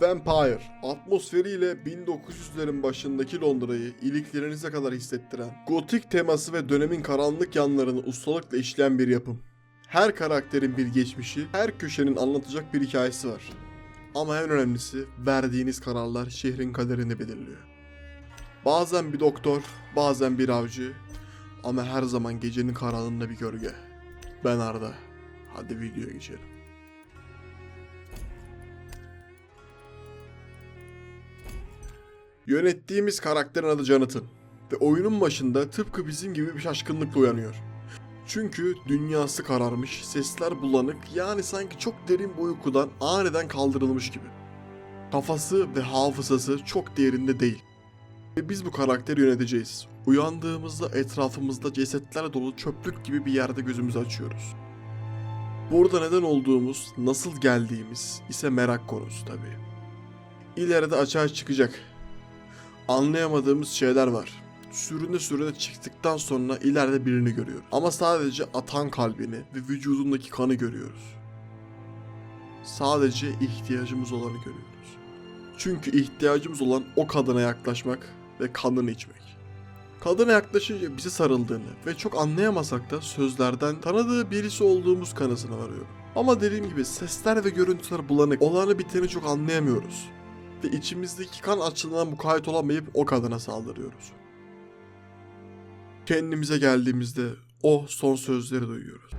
Vampire, atmosferiyle 1900'lerin başındaki Londra'yı iliklerinize kadar hissettiren, gotik teması ve dönemin karanlık yanlarını ustalıkla işleyen bir yapım. Her karakterin bir geçmişi, her köşenin anlatacak bir hikayesi var. Ama en önemlisi verdiğiniz kararlar şehrin kaderini belirliyor. Bazen bir doktor, bazen bir avcı ama her zaman gecenin karanlığında bir gölge. Ben Arda. Hadi videoya geçelim. Yönettiğimiz karakterin adı Jonathan ve oyunun başında tıpkı bizim gibi bir şaşkınlıkla uyanıyor. Çünkü dünyası kararmış, sesler bulanık yani sanki çok derin bir uykudan aniden kaldırılmış gibi. Kafası ve hafızası çok değerinde değil. Ve biz bu karakteri yöneteceğiz. Uyandığımızda etrafımızda cesetler dolu çöplük gibi bir yerde gözümüzü açıyoruz. Burada neden olduğumuz, nasıl geldiğimiz ise merak konusu tabii. İleride açığa çıkacak. Anlayamadığımız şeyler var. Sürüne sürüne çıktıktan sonra ileride birini görüyoruz. Ama sadece atan kalbini ve vücudundaki kanı görüyoruz. Sadece ihtiyacımız olanı görüyoruz. Çünkü ihtiyacımız olan o kadına yaklaşmak ve kanını içmek. Kadına yaklaşınca bize sarıldığını ve çok anlayamasak da sözlerden tanıdığı birisi olduğumuz kanısına varıyor. Ama dediğim gibi sesler ve görüntüler bulanık. Olanı biteni çok anlayamıyoruz. Ve içimizdeki kan açlığına mukayyet olamayıp o kadına saldırıyoruz. Kendimize geldiğimizde o son sözleri duyuyoruz.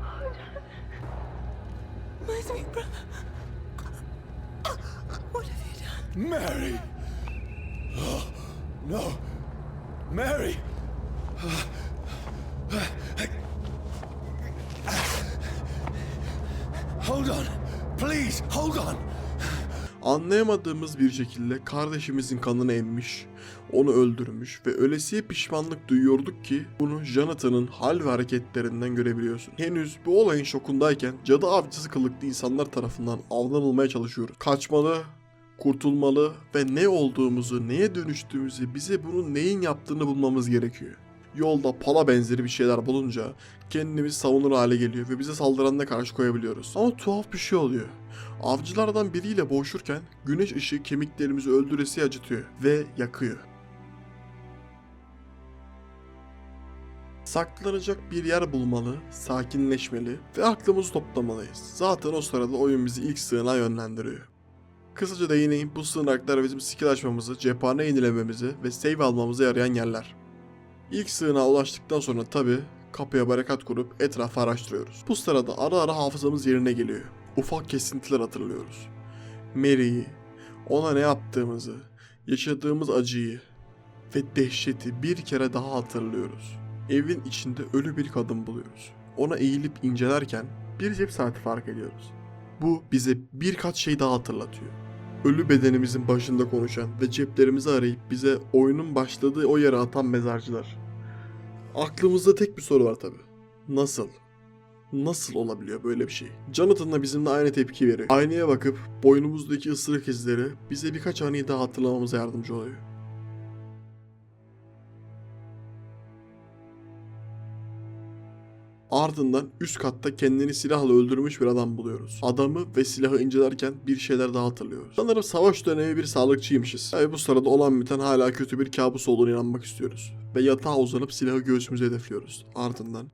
Mary! Oh, no! Mary! Hold on! Please, hold on! Anlayamadığımız bir şekilde kardeşimizin kanını emmiş, onu öldürmüş ve ölesiye pişmanlık duyuyorduk ki bunu Jonathan'ın hal ve hareketlerinden görebiliyorsun. Henüz bu olayın şokundayken cadı avcısı kılıklı insanlar tarafından avlanılmaya çalışıyoruz. Kaçmalı, kurtulmalı ve ne olduğumuzu, neye dönüştüğümüzü, bize bunun neyin yaptığını bulmamız gerekiyor. Yolda pala benzeri bir şeyler bulunca kendimiz savunur hale geliyor ve bize saldıranına karşı koyabiliyoruz. Ama tuhaf bir şey oluyor. Avcılardan biriyle boğuşurken güneş ışığı kemiklerimizi öldüresiye acıtıyor ve yakıyor. Saklanacak bir yer bulmalı, sakinleşmeli ve aklımızı toplamalıyız. Zaten o sırada oyun bizi ilk sığınağa yönlendiriyor. Kısaca değineyim bu sığınaklar bizim skill açmamızı, cephane yenilememizi ve save almamıza yarayan yerler. İlk sığınağa ulaştıktan sonra tabi kapıya barikat kurup etrafı araştırıyoruz. Bu sırada ara ara hafızamız yerine geliyor. Ufak kesintiler hatırlıyoruz. Mary'i, ona ne yaptığımızı, yaşadığımız acıyı ve dehşeti bir kere daha hatırlıyoruz. Evin içinde ölü bir kadın buluyoruz. Ona eğilip incelerken bir cep saati fark ediyoruz. Bu bize birkaç şey daha hatırlatıyor. Ölü bedenimizin başında konuşan ve ceplerimizi arayıp bize oyunun başladığı o yere atan mezarcılar. Aklımızda tek bir soru var tabi. Nasıl? Nasıl olabiliyor böyle bir şey? Jonathan da bizimle aynı tepki veriyor. Aynaya bakıp boynumuzdaki ısırık izleri bize birkaç anıyı daha hatırlamamıza yardımcı oluyor. Ardından üst katta kendini silahla öldürmüş bir adam buluyoruz. Adamı ve silahı incelerken bir şeyler daha hatırlıyoruz. Sanırım savaş dönemi bir sağlıkçıymışız. Ve bu sırada olan biten hala kötü bir kabus olduğunu inanmak istiyoruz. Ve yatağa uzanıp silahı göğsümüze hedefliyoruz. Ardından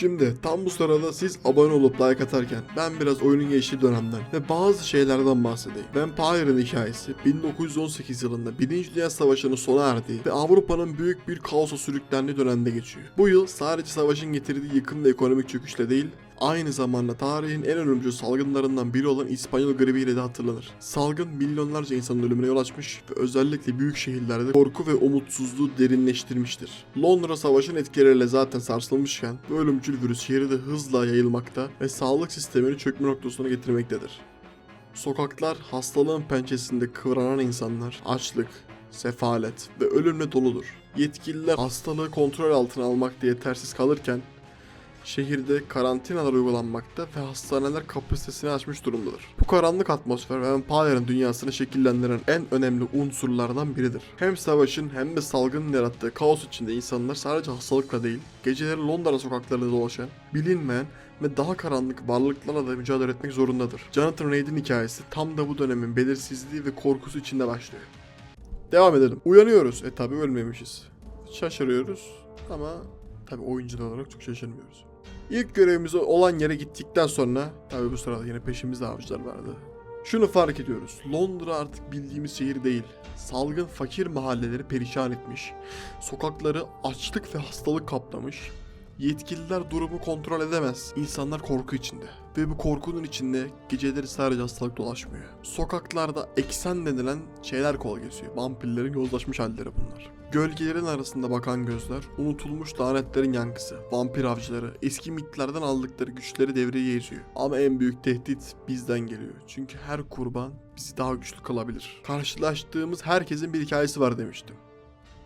Şimdi tam bu sırada siz abone olup like atarken ben biraz oyunun geçtiği dönemden ve bazı şeylerden bahsedeyim. Vampire'ın hikayesi 1918 yılında 1. Dünya Savaşı'nın sona erdiği ve Avrupa'nın büyük bir kaosa sürüklendiği dönemde geçiyor. Bu yıl sadece savaşın getirdiği yıkım ve ekonomik çöküşle değil, Aynı zamanda tarihin en ölümcül salgınlarından biri olan İspanyol gribi ile de hatırlanır. Salgın milyonlarca insanın ölümüne yol açmış ve özellikle büyük şehirlerde korku ve umutsuzluğu derinleştirmiştir. Londra savaşın etkileriyle zaten sarsılmışken bu ölümcül virüs şehirde hızla yayılmakta ve sağlık sistemini çökme noktasına getirmektedir. Sokaklar hastalığın pençesinde kıvranan insanlar, açlık, sefalet ve ölümle doludur. Yetkililer hastalığı kontrol altına almak diye tersiz kalırken Şehirde karantinalar uygulanmakta ve hastaneler kapasitesini aşmış durumdadır. Bu karanlık atmosfer ve Empire'ın dünyasını şekillendiren en önemli unsurlardan biridir. Hem savaşın hem de salgının yarattığı kaos içinde insanlar sadece hastalıkla değil, geceleri Londra sokaklarında dolaşan, bilinmeyen ve daha karanlık varlıklarla da mücadele etmek zorundadır. Jonathan Reid'in hikayesi tam da bu dönemin belirsizliği ve korkusu içinde başlıyor. Devam edelim. Uyanıyoruz. E tabi ölmemişiz. Şaşırıyoruz ama tabi oyuncular olarak çok şaşırmıyoruz. İlk görevimiz olan yere gittikten sonra tabi bu sırada yine peşimizde avcılar vardı. Şunu fark ediyoruz. Londra artık bildiğimiz şehir değil. Salgın fakir mahalleleri perişan etmiş. Sokakları açlık ve hastalık kaplamış. Yetkililer durumu kontrol edemez. İnsanlar korku içinde. Ve bu korkunun içinde geceleri sadece hastalık dolaşmıyor. Sokaklarda eksen denilen şeyler kol geziyor. Vampirlerin yozlaşmış halleri bunlar. Gölgelerin arasında bakan gözler, unutulmuş lanetlerin yankısı, vampir avcıları, eski mitlerden aldıkları güçleri devreye geziyor. Ama en büyük tehdit bizden geliyor. Çünkü her kurban bizi daha güçlü kılabilir. Karşılaştığımız herkesin bir hikayesi var demiştim.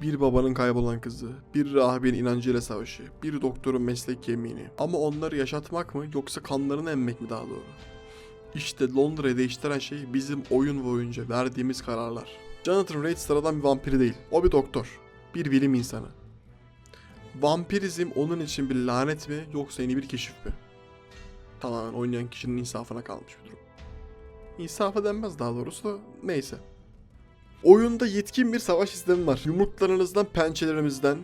Bir babanın kaybolan kızı, bir rahibin inancıyla savaşı, bir doktorun meslek yemini. Ama onları yaşatmak mı yoksa kanlarını emmek mi daha doğru? İşte Londra'yı değiştiren şey bizim oyun boyunca verdiğimiz kararlar. Jonathan Reid sıradan bir vampir değil. O bir doktor. Bir bilim insanı. Vampirizm onun için bir lanet mi yoksa yeni bir keşif mi? Tamamen oynayan kişinin insafına kalmış bir durum. İnsafa denmez daha doğrusu da neyse. Oyunda yetkin bir savaş sistemi var. Yumruklarınızdan, pençelerimizden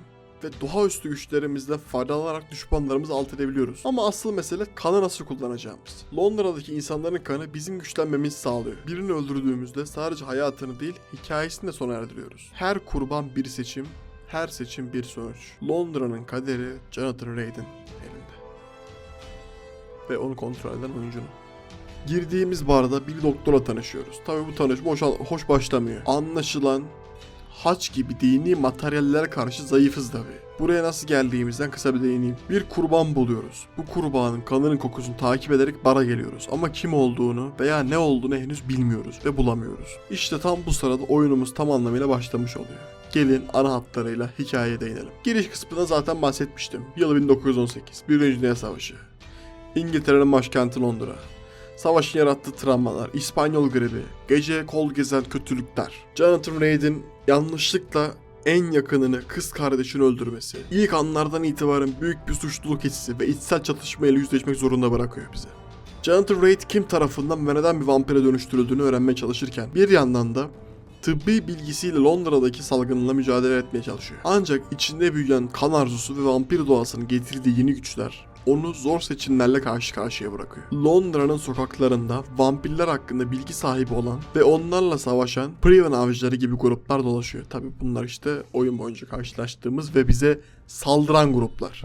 ve doğaüstü güçlerimizden faydalanarak düşmanlarımızı alt edebiliyoruz. Ama asıl mesele kanı nasıl kullanacağımız. Londra'daki insanların kanı bizim güçlenmemizi sağlıyor. Birini öldürdüğümüzde sadece hayatını değil, hikayesini de sona erdiriyoruz. Her kurban bir seçim, her seçim bir sonuç. Londra'nın kaderi Jonathan Reid'in elinde. Ve onu kontrol eden oyuncunun. Girdiğimiz barda bir doktorla tanışıyoruz. Tabii bu tanışma hoş, hoş başlamıyor. Anlaşılan haç gibi dini materyallere karşı zayıfız tabii. Buraya nasıl geldiğimizden kısa bir değineyim. Bir kurban buluyoruz. Bu kurbanın kanının kokusunu takip ederek bara geliyoruz. Ama kim olduğunu veya ne olduğunu henüz bilmiyoruz ve bulamıyoruz. İşte tam bu sırada oyunumuz tam anlamıyla başlamış oluyor. Gelin ana hatlarıyla hikayeye değinelim. Giriş kısmında zaten bahsetmiştim. Yılı 1918. Birinci Dünya Savaşı. İngiltere'nin başkenti Londra. Savaşın yarattığı travmalar, İspanyol gribi, gece kol gezen kötülükler. Jonathan Reid'in yanlışlıkla en yakınını kız kardeşini öldürmesi. İlk anlardan itibaren büyük bir suçluluk hissi ve içsel çatışmayla yüzleşmek zorunda bırakıyor bizi. Jonathan Reid kim tarafından ve neden bir vampire dönüştürüldüğünü öğrenmeye çalışırken bir yandan da tıbbi bilgisiyle Londra'daki salgınla mücadele etmeye çalışıyor. Ancak içinde büyüyen kan arzusu ve vampir doğasının getirdiği yeni güçler onu zor seçimlerle karşı karşıya bırakıyor. Londra'nın sokaklarında vampirler hakkında bilgi sahibi olan ve onlarla savaşan Priven avcıları gibi gruplar dolaşıyor. Tabi bunlar işte oyun boyunca karşılaştığımız ve bize saldıran gruplar.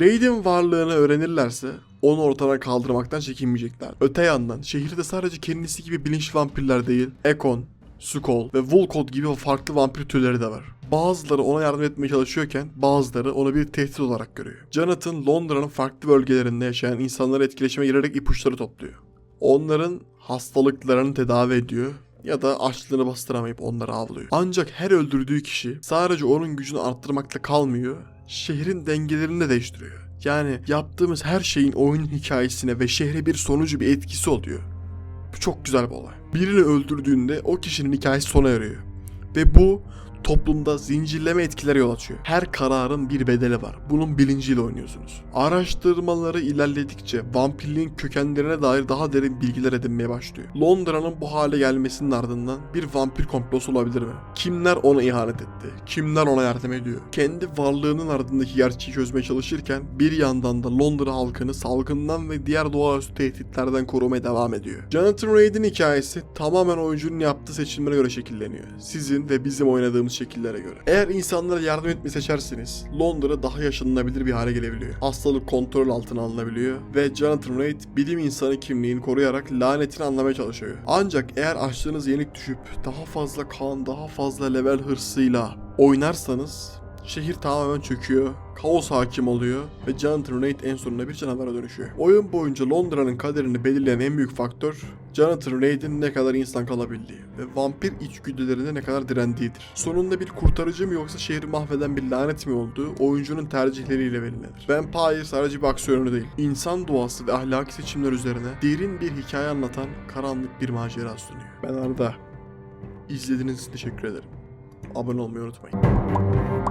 Raid'in varlığını öğrenirlerse onu ortadan kaldırmaktan çekinmeyecekler. Öte yandan şehirde sadece kendisi gibi bilinçli vampirler değil, Ekon, Skull ve Volkot gibi farklı vampir türleri de var. Bazıları ona yardım etmeye çalışıyorken bazıları onu bir tehdit olarak görüyor. Jonathan Londra'nın farklı bölgelerinde yaşayan insanlara etkileşime girerek ipuçları topluyor. Onların hastalıklarını tedavi ediyor ya da açlığını bastıramayıp onları avlıyor. Ancak her öldürdüğü kişi sadece onun gücünü arttırmakla kalmıyor, şehrin dengelerini de değiştiriyor. Yani yaptığımız her şeyin oyunun hikayesine ve şehre bir sonucu bir etkisi oluyor. Bu çok güzel bir olay. Birini öldürdüğünde o kişinin hikayesi sona eriyor. Ve bu toplumda zincirleme etkileri yol açıyor. Her kararın bir bedeli var. Bunun bilinciyle oynuyorsunuz. Araştırmaları ilerledikçe vampirliğin kökenlerine dair daha derin bilgiler edinmeye başlıyor. Londra'nın bu hale gelmesinin ardından bir vampir komplosu olabilir mi? Kimler ona ihanet etti? Kimler ona yardım ediyor? Kendi varlığının ardındaki gerçeği çözmeye çalışırken bir yandan da Londra halkını salgından ve diğer doğaüstü tehditlerden korumaya devam ediyor. Jonathan Reid'in hikayesi tamamen oyuncunun yaptığı seçimlere göre şekilleniyor. Sizin ve bizim oynadığımız şekillere göre. Eğer insanlara yardım etmeyi seçerseniz Londra daha yaşanılabilir bir hale gelebiliyor. Hastalık kontrol altına alınabiliyor ve Jonathan Reid bilim insanı kimliğini koruyarak lanetini anlamaya çalışıyor. Ancak eğer açlığınız yenik düşüp daha fazla kan, daha fazla level hırsıyla oynarsanız şehir tamamen çöküyor, kaos hakim oluyor ve Jonathan Reid en sonunda bir canavara dönüşüyor. Oyun boyunca Londra'nın kaderini belirleyen en büyük faktör Jonathan Reed'in ne kadar insan kalabildiği ve vampir içgüdülerine ne kadar direndiğidir. Sonunda bir kurtarıcı mı yoksa şehri mahveden bir lanet mi olduğu oyuncunun tercihleriyle belirlenir. Vampire sadece bir aksiyonu değil, insan doğası ve ahlaki seçimler üzerine derin bir hikaye anlatan karanlık bir macera sunuyor. Ben Arda. İzlediğiniz için teşekkür ederim. Abone olmayı unutmayın.